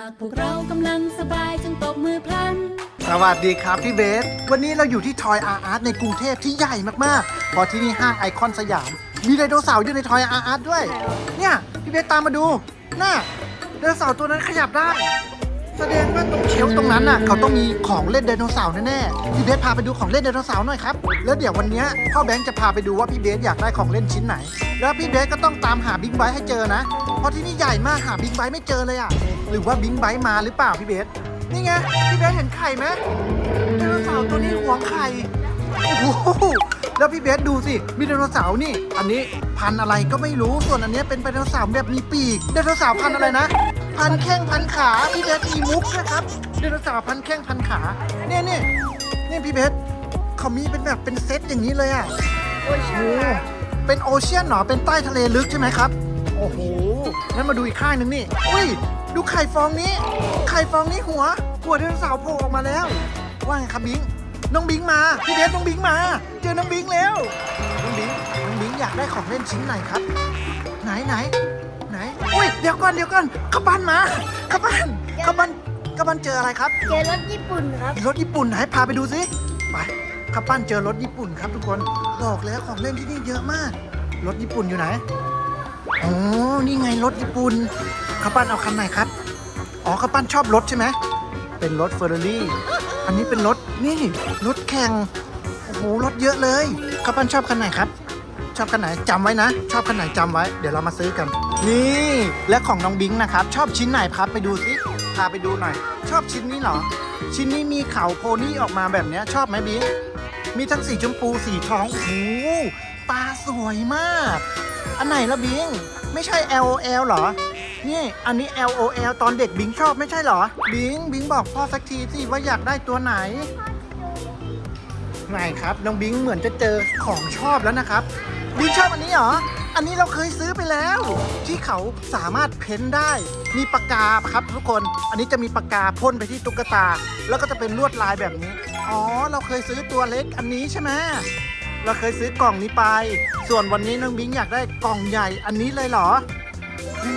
ากพวกเรากำลังสบายจงตบมือพลัน สวัสดีครับพี่เบส วันนี้เราอยู่ที่ทอยอาร์อาร์ตในกรุงเทพที่ใหญ่มากๆเพอที่นี่ห้างไอคอนสยาม มีไดโนเสาร์อยู่ในทอยอาร์อาร์ตด้วย เนี่ย พี่เบสตามมาดู น่ะไดโนเสาร์ตัวนั้นขยับได้ แสดงว่าตรงเชลฟ์ตรงนั้นน่ะเขาต้องมีของเล่นไดโนเสาร์แน่ๆพี่เบสพาไปดูของเล่นไดโนเสาร์หน่อยครับแล้วเดี๋ยววันเนี้ยพ่อแบงค์จะพาไปดูว่าพี่เบสอยากได้ของเล่นชิ้นไหน แล้วพี่เบสก็ต้องตามหาบิ๊กไบค์ให้เจอนะ เพราะที่นี่ใหญ่มากหาบิ๊กไบค์ไม่เจอเลยอะหรือว่าบิ๊กไบค์มาหรือเปล่าพี่เบสนี่ไงพี่เบสเห็นไข่ไหมไดโนเสาร์ตัวนี้หวงไข่โอ้โหแล้วพี่เบสดูสิมีไดโนเสาร์นี่ อันนี้พันอะไรก็ไม่รู้ส่วนอันนี้เป็นไดโนเสาร์แบบมีปีกไดโนเสาร์พันอะไรนะ พันแข้งพันขาพี่เบสมีมุกนะครับไดโนเสาร์พันแข้งพันขาเนี่ยเนี่ยเนี่ยพี่เบสเขามีเป็นแบบเป็นเซตอย่างนี้เลยอะโอ้โหเป็นโอเชียนเหรอเป็นใต้ทะเลลึกใช่ไหมครับ โอ้โหงั้นมาดูอีกข้างหนึ่งนี่อุ้ยดูไข่ฟองนี้ ไข่ฟองนี้หัว หัวไดโนเสาร์โผล่ออกมาแล้ว ว่าไงครับบิงน้องบิงมาพี่เบสน้องบิงมา เจอน้องบิงแล้วน้องบิงน้องบิงอยากได้ของเล่นชิ้นไหนครับ ไหนไหน ไหน อุ้ยเดี๋ยวก่อนเดี๋ยวก่อนขับบ้านมาขับบ้านขับบ้านขับบ้านเจออะไรครับ เจอรถญี่ปุ่นครับ รถญี่ปุ่นไหนพาไปดูสิไปขับปั้นเจอรถญี่ปุ่นครับทุกคนบอกแล้วของเล่นที่นี่เยอะมาก รถญี่ปุ่นอยู่ไหนอ๋อนี่ไงรถญี่ปุ่นขับปั้นเอาคันไหนครับอ๋อขับปั้นชอบรถใช่ไหมเป็นรถเฟอร์รารี่อันนี้เป็นรถนี่รถแข่งโอ้โหรถเยอะเลยขับปั้นชอบคันไหนครับชอบคันไหนจำไว้นะ ชอบคันไหนจำไว้ เดี๋ยวเรามาซื้อกัน นี่และของน้องบิงนะครับ ชอบชิ้นไหนครับไปดูสิพาไปดูหน่อย ชอบชิ้นนี้เหรอ ชิ้นนี้มีเขาโพนี่ออกมาแบบเนี้ยชอบไหมบิงมีทั้งสีชมพูสีทองโอ้โหตาสวยมาก อันไหนละบิง ไม่ใช่ L O L เหรอ นี่อันนี้ L O L ตอนเด็กบิงชอบไม่ใช่เหรอ บิงบิงบอกพ่อสักทีสิว่าอยากได้ตัวไหน ไหนครับน้องบิงเหมือนจะเจอของชอบแล้วนะครับ บิงชอบอันนี้เหรอ อันนี้เราเคยซื้อไปแล้ว ที่เขาสามารถเพ้นได้ มีปากกาครับทุกคน อันนี้จะมีปากกาพ่นไปที่ตุ๊กตา แล้วก็จะเป็นลวดลายแบบนี้ อ๋อ เราเคยซื้อตัวเล็กอันนี้ใช่ไหมเราเคยซื้อกล่องนี้ไป ส่วนวันนี้น้องบิงอยากได้กล่องใหญ่อันนี้เลยเหรอโอ้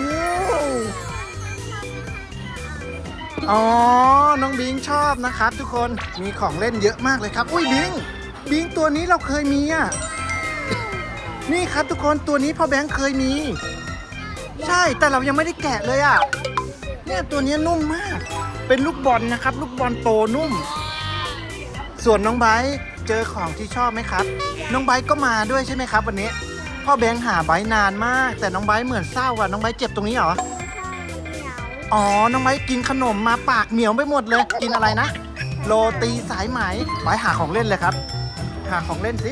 อ๋อ น้องบิงชอบนะครับ ทุกคน มีของเล่นเยอะมากเลยครับ อุ้ยบิง บิงตัวนี้เราเคยมีอะ นี่ครับทุกคนตัวนี้พ่อแบงค์เคยมี ใช่แต่เรายังไม่ได้แกะเลยอะเนี่ยตัวนี้นุ่มมาก เป็นลูกบอลนะครับ ลูกบอลโตนุ่ม ส่วนน้องไบร์ทเจอของที่ชอบไหมครับ น้องไบร์ทก็มาด้วยใช่ไหมครับ วันนี้ พ่อแบงค์หาไบร์ทนานมาก แต่น้องไบร์ทเหมือนเศร้าอะน้องไบร์ทเจ็บตรงนี้เหรออ๋อ น้องไบร์ทกินขนมมาปากเหนียวไปหมดเลย กินอะไรนะ โรตีสายไหมไบร์ทหาของเล่นเลยครับ หาของเล่นสิ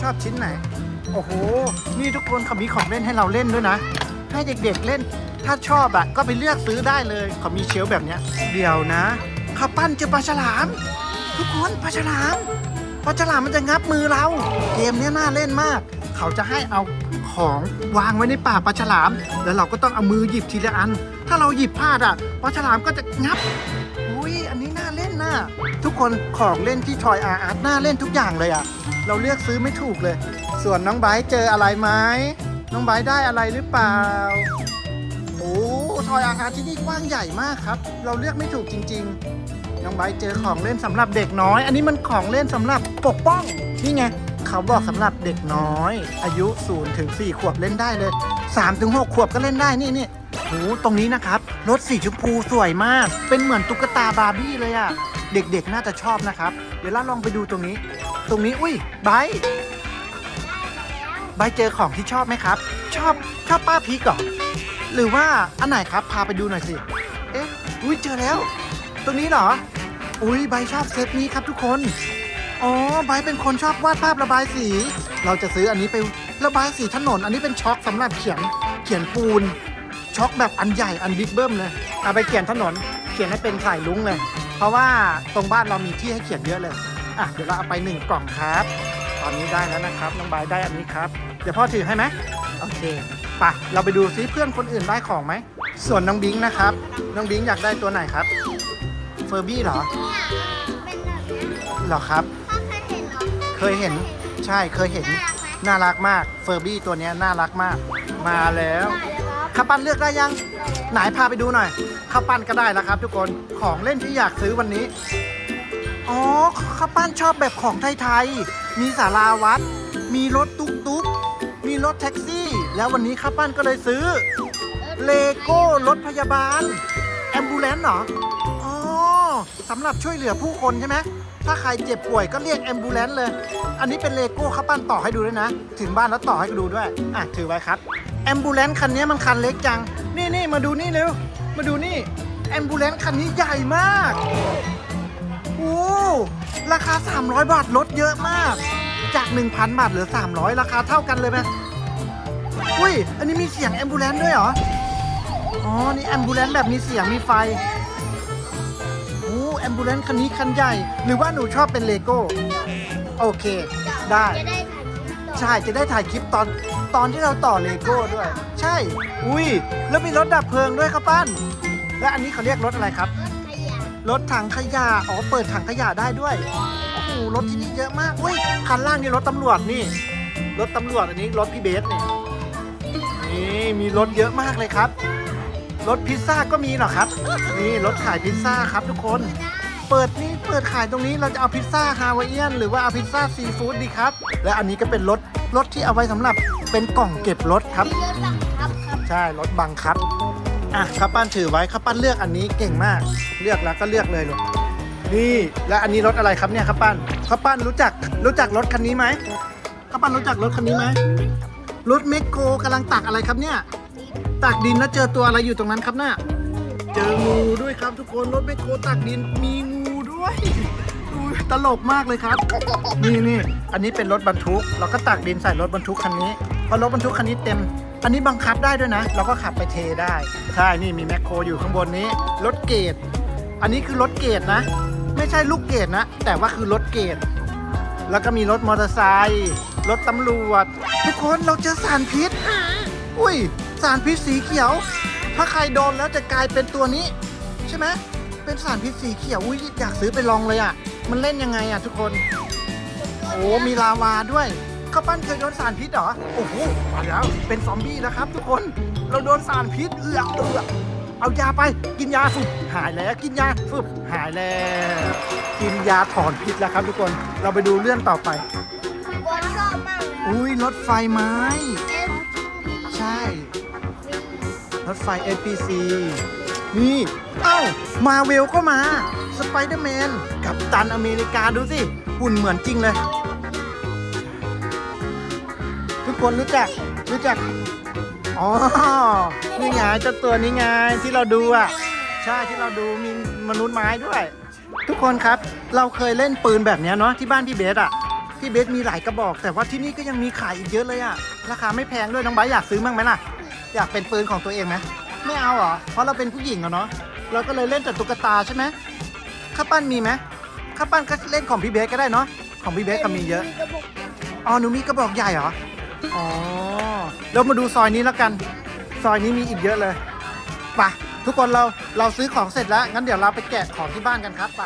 ชอบชิ้นไหน โอ้โห นี่ทุกคนเขามีของเล่นให้เราเล่นด้วยนะ ให้เด็กๆเล่น ถ้าชอบอะก็ไปเลือกซื้อได้เลยเขามีเชลฟ์แบบเนี้ย เดี๋ยวนะข้าวปั้นเจอปลาฉลาม ทุกคนปลาฉลามปลาฉลามมันจะงับมือเรา เกมเนี้ยน่าเล่นมาก เขาจะให้เอาของวางไว้ในปากปลาฉลาม แล้วเราก็ต้องเอามือหยิบทีละอัน ถ้าเราหยิบพลาดอะปลาฉลามก็จะงับอุ้ยอันนี้น่าเล่นน่ะทุกคนของเล่นที่ทอยอาร์อาร์ตน่าเล่นทุกอย่างเลยอะเราเลือกซื้อไม่ถูกเลย ส่วนน้องไบร์ทเจออะไรไหมน้องไบร์ทได้อะไรหรือเปล่าโอ้ทอยอาร์อาร์ที่นี่กว้างใหญ่มากครับ เราเลือกไม่ถูกจริง ๆ น้องไบร์ทเจอของเล่นสำหรับเด็กน้อย อันนี้มันของเล่นสำหรับปกป้องนี่ไงเขาบอกสำหรับเด็กน้อย อายุ0ถึง4ขวบเล่นได้เลย3ถึง6ขวบก็เล่นได้นี่นี่โอ้ตรงนี้นะครับรถสีชมพูสวยมาก เป็นเหมือนตุ๊กตาบาร์บี้เลยอะเด็กๆน่าจะชอบนะครับ เดี๋ยวเราลองไปดูตรงนี้ ตรงนี้อุ้ยไบ บร์ทเจอของที่ชอบไหมครับ ชอบชอบป้าพีกเหรอหรือว่าอันไหนครับพาไปดูหน่อยสิ เอ๊ะ อุ้ยเจอแล้ว ตรงนี้เหรอ อุ้ยใบชอบเซตนี้ครับทุกคน อ๋อใบเป็นคนชอบวาดภาพระบายสี เราจะซื้ออันนี้ไประบายสีถนน อันนี้เป็นช็อกสำหรับเขียนเขียนปูน ช็อกแบบอันใหญ่อันบิ๊กเบิ้มเลย เอาไปเขียนถนน เขียนให้เป็นสายลุ้งเลย เพราะว่าตรงบ้านเรามีที่ให้เขียนเยอะเลย อะเดี๋ยวเราเอาไปหนึ่งกล่องครับ ตอนนี้ได้แล้วนะครับ น้องบายได้อันนี้ครับ เดี๋ยวพ่อถือให้ไหมโอเคไปเราไปดูซิเพื่อนคนอื่นได้ของไหม ส่วนน้องบิงนะครับ น้องบิงอยากได้ตัวไหนครับเฟอร์บี้เหรอเป็นแบบนี้เหรอครับ พ่อเคยเห็นเหรอเคยเห็นใช่เคยเห็น น่ารักไหมน่ารักมากเฟอร์บี้ตัวเนี้ยน่ารักมาก มาแล้วใช่เลยครับข้าวปั้นเลือกได้ยัง ไหนพาไปดูหน่อยข้าวปั้นก็ได้แล้วครับ ทุกคนของเล่นที่อยากซื้อวันนี้อ๋อ ข้าปั้นชอบแบบของไทยๆ มีศาลาวัด มีรถตุ๊กตุ๊ก มีรถแท็กซี่ แล้ววันนี้ข้าปั้นก็เลยซื้อ เลโก้รถพยาบาล แอมบูเลนเหรอ อ๋อสำหรับช่วยเหลือผู้คนใช่ไหม ถ้าใครเจ็บป่วยก็เรียกแอมบูเลนเลย อันนี้เป็นเลโก้ข้าปั้นต่อให้ดูด้วยนะ ถึงบ้านแล้วต่อให้ดูด้วย อะถือไว้ครับ แอมบูเลนคันนี้มันคันเล็กจัง นี่นี่มาดูนี่เร็ว มาดูนี่ แอมบูเลนคันนี้ใหญ่มาก ราคา 300 บาทลดเยอะมาก จาก 1,000 บาทเหลือ 300 ราคาเท่ากันเลยไหมอุ้ย อันนี้มีเสียงแอมบูเลนด้วยเหรอ อ๋อ นี่แอมบูเลนแบบมีเสียงมีไฟโอ้แอมบูเลนคันนี้คันใหญ่ หรือว่าหนูชอบเป็นเลโก้ โอเค ได้ จะได้ถ่ายคลิปต่อใช่ จะได้ถ่ายคลิปตอนตอนที่เราต่อเลโก้ด้วย ใช่ อุ้ย แล้วมีรถดับเพลิงด้วยครับปั้นและอันนี้เขาเรียกรถอะไรครับรถขยะ รถถังขยะ อ๋อ เปิดถังขยะได้ด้วย โอ้โห รถที่นี่เยอะมากอุ้ย คันล่างนี่รถตำรวจนี่ รถตำรวจอันนี้รถพี่เบสนี่ นี่มีรถเยอะมากเลยครับ รถพิซซ่าก็มีเหรอครับ นี่รถขายพิซซ่าครับทุกคน เปิดนี่เปิดขายตรงนี้เราจะเอาพิซซ่าฮาวายเอียนหรือว่าเอาพิซซ่าซีฟู้ดดีครับ และอันนี้ก็เป็นรถรถที่เอาไว้สำหรับเป็นกล่องเก็บรถครับ มีรถบังคับครับ ใช่ รถบังคับ อะข้าวปั้นถือไว้ข้าวปั้นเลือกอันนี้เก่งมาก เลือกแล้วก็เลือกเลยลูกนี่และอันนี้รถอะไรครับเนี่ยข้าวปั้นข้าวปั้นรู้จักรู้จักรถคันนี้ไหมข้าวปั้นรู้จักรถคันนี้ไหมรถเมคโครกำลังตักอะไรครับเนี่ยตักดินแล้วเจอตัวอะไรอยู่ตรงนั้นครับน่ะเจองูด้วยครับทุกคนรถเมคโคตักดินมีงูด้วยอุ๊ยตลกมากเลยครับ นี่นี่อันนี้เป็นรถบรรทุก เราก็ตักดินใส่รถบรรทุกคันนี้พอรถบรรทุกคันนี้เต็ม อันนี้บังคับได้ด้วยนะ เราก็ขับไปเทได้ ใช่ นี่มีแมคโครอยู่ข้างบนนี้ รถเกต อันนี้คือรถเกตนะ ไม่ใช่ลูกเกตนะ แต่ว่าคือรถเกต แล้วก็มีรถมอเตอร์ไซค์ รถตำรวจ ทุกคนเราเจอสารพิษ อุ้ย สารพิษสีเขียว ถ้าใครโดนแล้วจะกลายเป็นตัวนี้ ใช่ไหม เป็นสารพิษสีเขียว อุ้ยอยากซื้อไปลองเลยอะ มันเล่นยังไงอะทุกคน โอ้ มีลาวาด้วย ข้าวปั้นเคยโดนสารพิษเหรอ โอ้โหมาแล้ว เป็นซอมบี้แล้วครับทุกคน เราโดนสารพิษเอือกเอือกเอายาไป กินยาฝึบหายแล้ว กินยาฝึบหายแล้ว กินยาถอนพิษแล้วครับทุกคน เราไปดูเรื่องต่อไปบอลชอบมากเลยอุ้ยรถไฟไม้ เอฟใช่ รถไฟ APC นี่ เอ้า มาเวลก็มา สไปเดอร์แมน กับตันอเมริกาดูสิ หุ่นเหมือนจริงเลย คนรู้จักรู้จัก อ๋อ นี่ไงเจ้าตัวนี้ไงที่เราดูอะ ใช่ที่เราดูมีมนุษย์ไม้ด้วย ทุกคนครับเราเคยเล่นปืนแบบเนี้ยเนาะที่บ้านพี่เบสอะพี่เบสมีหลายกระบอก แต่ว่าที่นี่ก็ยังมีขายอีกเยอะเลยอะราคาไม่แพงด้วยน้องไบอยากซื้อมั้งไหมล่ะ อยากเป็นปืนของตัวเองไหมไม่เอาเหรอเพราะเราเป็นผู้หญิงอะเนาะเราก็เลยเล่นแต่ตุ๊กตาใช่ไหมข้าวปั้นมีไหมข้าวปั้นก็เล่นของพี่เบสก็ได้เนาะของพี่เบสก็มีเยอะ อ๋อ หนูมีกระบอกใหญ่เหรอ อ๋อแล้วมาดูซอยนี้แล้วกัน ซอยนี้มีอีกเยอะเลยไปทุกคนเราเราซื้อของเสร็จแล้ว งั้นเดี๋ยวเราไปแกะของที่บ้านกันครับไป